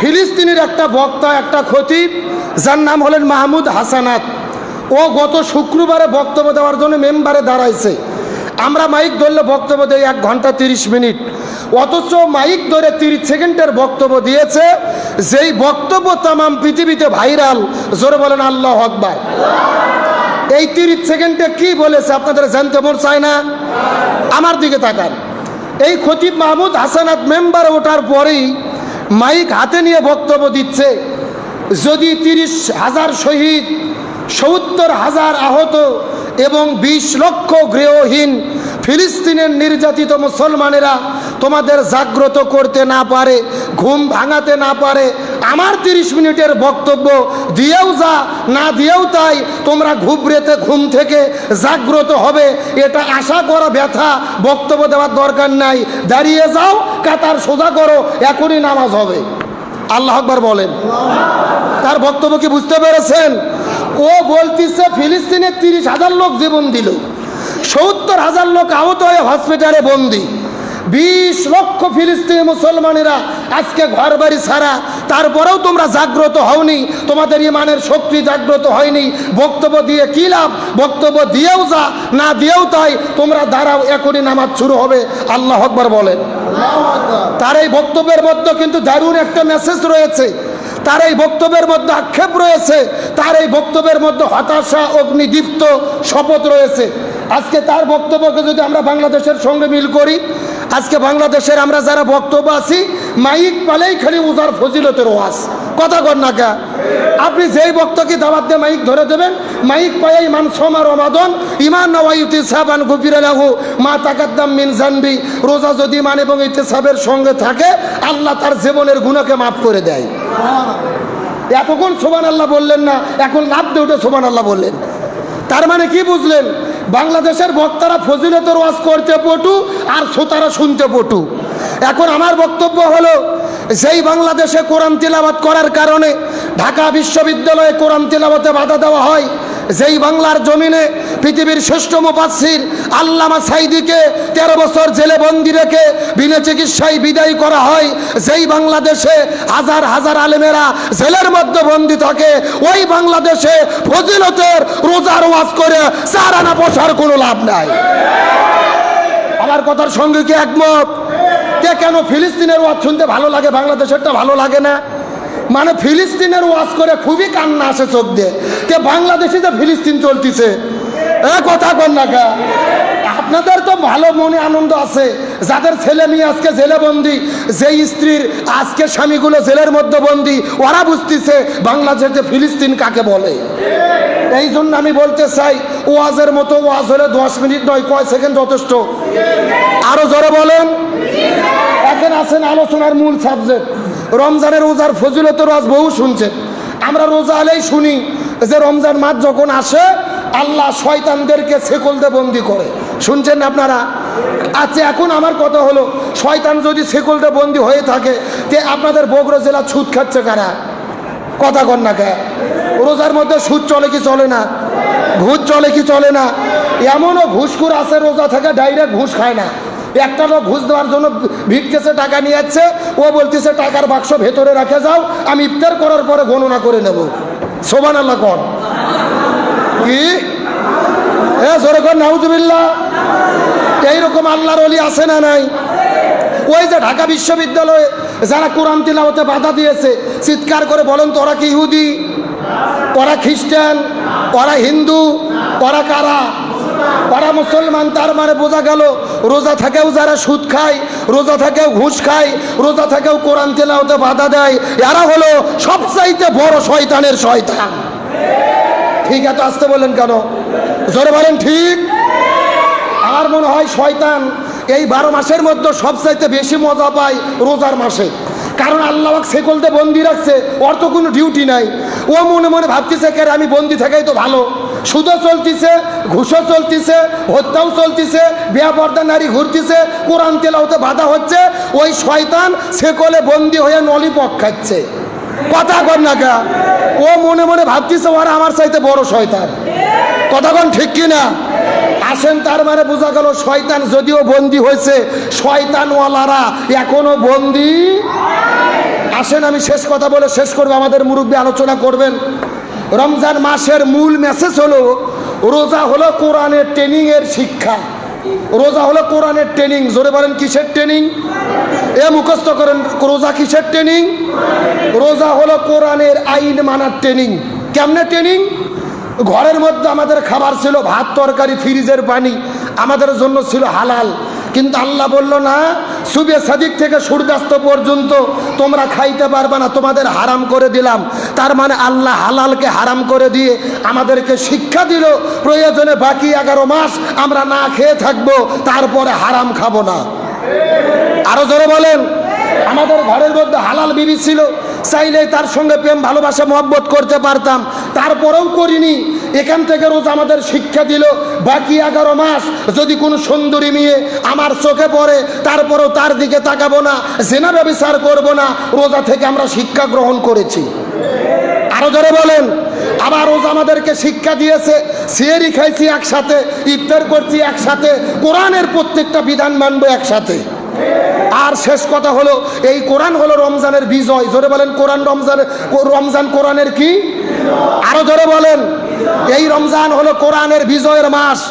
ফিলিস্তিনের একটা বক্তা, একটা খতিব, যার নাম হলেন মাহমুদ হাসানাত। ও গত শুক্রবারে বক্তব্য দেওয়ার জন্য মেম্বারে দাঁড়াইছে। আমরা মাইক ধরলে বক্তব্য দেই এক ঘণ্টা তিরিশ মিনিট। অথচ মাইক ধরে তিরিশ সেকেন্ডের বক্তব্য দিয়েছে, যেই বক্তব্য তামাম পৃথিবীতে ভাইরাল। জোরে বলেন, আল্লাহ আকবার। এই তিরিশ সেকেন্ডে কি বলেছে আপনাদের জানতে মন চায় না? আমার দিকে তাকান। এই খতিব মাহমুদ হাসানাত মেম্বার ওঠার পরেই মাইক হাতে নিয়ে বক্তব্য দিচ্ছে। যদি তিরিশ হাজার শহীদ, সত্তর হাজার আহত এবং বিশ লক্ষ গৃহহীন ফিলিস্তিনের নির্যাতিত মুসলমানেরা তোমাদের জাগ্রত করতে না পারে, ঘুম ভাঙাতে না পারে আমার তিরিশ মিনিটের বক্তব্য দিয়েও যা, না দিয়েও তাই, তোমরা ঘুবড়েতে ঘুম থেকে জাগ্রত হবে। এটা আশা করা ব্যথা, বক্তব্য দেওয়ার দরকার নাই। দাঁড়িয়ে যাও, কাতার সোজা করো, এখনই নামাজ হবে। আল্লাহ আকবার বলেন। তার বক্তব্য কি বুঝতে পেরেছেন? ও বলতিছে ফিলিস্তিনের তিরিশ হাজার লোক জীবন দিল। সত্তর হাজার লোক আহত হয়ে হসপিটালে বন্দি। বিশ লক্ষ ফিলিস্তিনি মুসলমানেরা আজকে ঘর বাড়ি ছাড়া, তারপরেও তোমরা জাগ্রত হওনি, তোমাদের ইমানের শক্তি জাগ্রত হয়নি। বক্তব্য দিয়ে কি লাভ? বক্তব্য দিয়েও যা, না দিয়েও তাই, তোমরা দাঁড়াও, এখনই নামাজ শুরু হবে। আল্লাহ আকবর বলেন। তার এই বক্তব্যের মধ্যে কিন্তু দারুণ একটা মেসেজ রয়েছে। তার এই বক্তব্যের মধ্যে আক্ষেপ রয়েছে। তার এই বক্তব্যের মধ্যে হতাশা, অগ্নিদীপ্ত শপথ রয়েছে। আজকে তার বক্তব্যকে যদি আমরা বাংলাদেশের সঙ্গে মিল করি আজকে বাংলাদেশের আমরা যারা বক্তব্য আছি, মাইক পালেই খালি উজার ফজিলতের ওয়াজ। কথা কর না কা? আপনি যেই বক্তকে দাওয়াত দিয়ে মাইক ধরে দেবেন, মাইক পাই মান সমা রমাদন, ইমান নওয়াইতি সাবান গুপিরে লাগু মা তাকাদ্দাম মিন জানবি, রোজা যদি মান এবং ইতিসাবের সঙ্গে থাকে, আল্লাহ তার জীবনের গুণাকে মাফ করে দেয়। এতক্ষণ সোমান আল্লাহ বললেন না, এখন লাভ দিয়ে উঠে সোমান আল্লাহ বললেন। তার মানে কি বুঝলেন? বাংলাদেশের বক্তারা ফজিলতের ওয়াজ করতে পটু আর শ্রোতারা শুনতে পটু। এখন আমার বক্তব্য হলো, যেই বাংলাদেশে কোরআন তিলাবাত করার কারণে ঢাকা বিশ্ববিদ্যালয়ে কোরআন তিলাবাতে বাধা দেওয়া হয় যেই বাংলার জমিনে পৃথিবীর শ্রেষ্ঠ মুফাসসির আল্লামা সাইদিকে তেরো বছর জেলে বন্দি রেখে বিনা চিকিৎসায় বিদায় করা হয়, যেই বাংলাদেশে হাজার হাজার আলেমেরা জেলের মধ্যে বন্দি থাকে, ওই বাংলাদেশে ফজিলতের রোজার ওয়াজ করে চার আনা বসার কোনো লাভ নাই। আমার কথার সঙ্গে কি একমত? কে কেন ফিলিস্তিনের ওয়াজ শুনতে ভালো লাগে? বাংলাদেশেরটা ভালো লাগে না? মানে ফিলিস্তিনের ওয়াজ করে খুবই কান্না আসে চোখ দিয়ে। কে বাংলাদেশে যে ফিলিস্তিন চলতিছে? এ কথা কন না কা? আপনাদের তো ভালো মনে আনন্দ আছে। যাদের ছেলে মেয়ে আজকে জেলে বন্দি যে স্ত্রীর আজকে স্বামীগুলো জেলের মধ্যে বন্দি, ওরা বুঝতেছে বাংলাদেশে ফিলিস্তিন কাকে বলে। এই জন্য আমি বলতে চাই, ওয়াজের মতো ওয়াজ হলে দশ মিনিট নয়, কয় সেকেন্ড যথেষ্ট? আরও জোরে বলেন। এখন আছেন আলোচনার মূল সাবজেক্ট। রমজানের রোজার ফজিলতের ওয়াজ বহু শুনছেন আমরা রোজা আলেই শুনি যে রমজান মাস যখন আসে, আল্লাহ শয়তানদেরকে সেকলতে বন্দি করে। শুনছেন আপনারা? আচ্ছা এখন আমার কথা হলো, শয়তান যদি সেকলতে বন্দি হয়ে থাকে, তে আপনাদের বগুড়া জেলা ছুট খাচ্ছে কারা? কথা কন না কে? রোজার মধ্যে সুদ চলে কি চলে না? ঘুষ চলে কি চলে না? এমনও ঘুষখুর আছে, রোজা থাকে ডাইরেক্ট ঘুষ খায় না। একটা লোক ঘুষ দেওয়ার জন্য ভিড়তেছে টাকা নিয়ে যাচ্ছে ও বলতেছে, টাকার বাক্স ভেতরে রাখে যাও, আমি ইফতার করার পরে গণনা করে নেব। সোমান আল্লাহ কর কি? এ, জোরে কর নাউজুবিল্লাহ। এইরকম আল্লাহর অলি আছে না নাই? ওই যে ঢাকা বিশ্ববিদ্যালয়ে যারা কোরআন তিলাওয়াতে বাধা দিয়েছে, চিৎকার করে বলেন তো ওরা কি ইহুদি? ওরা খ্রিস্টান? ওরা হিন্দু? ওরা কারা? ওরা মুসলমান, তার মানে বোঝা গেল রোজা থেকেও যারা সুদ খায়, রোজা থাকেও ঘুষ খায়, রোজা থেকেও কোরআন তেলাওতে বাধা দেয়, এরা হলো সবচাইতে বড় শয়তানের শয়তান। ঠিক আছে আসতে বললেন কেন? জোরে বলেন ঠিক? আমার মনে হয় শয়তান এই বারো মাসের মধ্যে সবচাইতে বেশি মজা পায় রোজার মাসে। কারণ আল্লাহ সেকলতে বন্দি রাখছে, ওর তো কোনো ডিউটি নাই। ও মনে মনে ভাবতেছে কে আমি বন্দি থাকাই তো ভালো। সুদও চলতিছে, ঘুষও চলতিছে, হত্যাও চলতিছে বিয়া পর্দা নারী ঘুরতিছে, কোরআন তেলাওতে বাধা হচ্ছে, ওই শয়তান সেকলে বন্দি হয়ে নলিপক খাচ্ছে। কথা কর না কা। ও মনে মনে ভাবতেছে, ওরা আমার চাইতে বড় শয়তান। কথা কন ঠিক কিনা আসেন, তার মানে বোঝা গেল, শয়তান যদিও বন্দি হয়েছে, শয়তানওয়ালারা এখনও বন্দি আসেন, আমি শেষ কথা বলে শেষ করব। আমাদের মুরব্বী আলোচনা করবেন। রমজান মাসের মূল মেসেজ হলো, রোজা হলো কোরআনের ট্রেনিংয়ের শিক্ষা। রোজা হলো কোরআনের ট্রেনিং জোরে বলেন, কিসের ট্রেনিং এ মুখস্থ করেন, রোজা কিসের ট্রেনিং রোজা হলো কোরআনের আইন মানার ট্রেনিং কেমনে ট্রেনিং ঘরের মধ্যে আমাদের খাবার ছিল, ভাত, তরকারি, ফ্রিজের পানি। আমাদের জন্য ছিল হালাল। কিন্তু আল্লাহ বলল, না, সুবে সাদিক থেকে সূর্যাস্ত পর্যন্ত তোমরা খাইতে পারবে না, তোমাদের হারাম করে দিলাম। তার মানে আল্লাহ হালালকে হারাম করে দিয়ে আমাদেরকে শিক্ষা দিল, প্রয়োজনে বাকি এগারো মাস আমরা না খেয়ে থাকব, তারপরে হারাম খাব না। আরও জোরে বলেন। আমাদের ঘরের মধ্যে হালাল বিবি ছিল চাইলে তার সঙ্গে প্রেম, ভালোবাসা, মহব্বত করতে পারতাম। তারপরেও করিনি। এখান থেকে রোজ আমাদের শিক্ষা দিল, বাকি এগারো মাস যদি কোনো সুন্দরী মেয়ে আমার চোখে পড়ে, তারপরেও তার দিকে তাকাবো না, জেনা ব্যবচার করব না, রোজা থেকে আমরা শিক্ষা গ্রহণ করেছি। আরও জোরে বলেন, আবার রোজ আমাদেরকে শিক্ষা দিয়েছে সিয়ারি খাইছি একসাথে, ইফতার করছি একসাথে, কোরআনের প্রত্যেকটা বিধান মানবো একসাথে। আর শেষ কথা হলো, এই কোরআন হলো রমজানের বিজয়। ধরে বলেন, কোরআন রমজানের রমজান কোরআনের কি? আরও ধরে বলেন, এই রমজান হলো কোরআনের বিজয়ের মাস।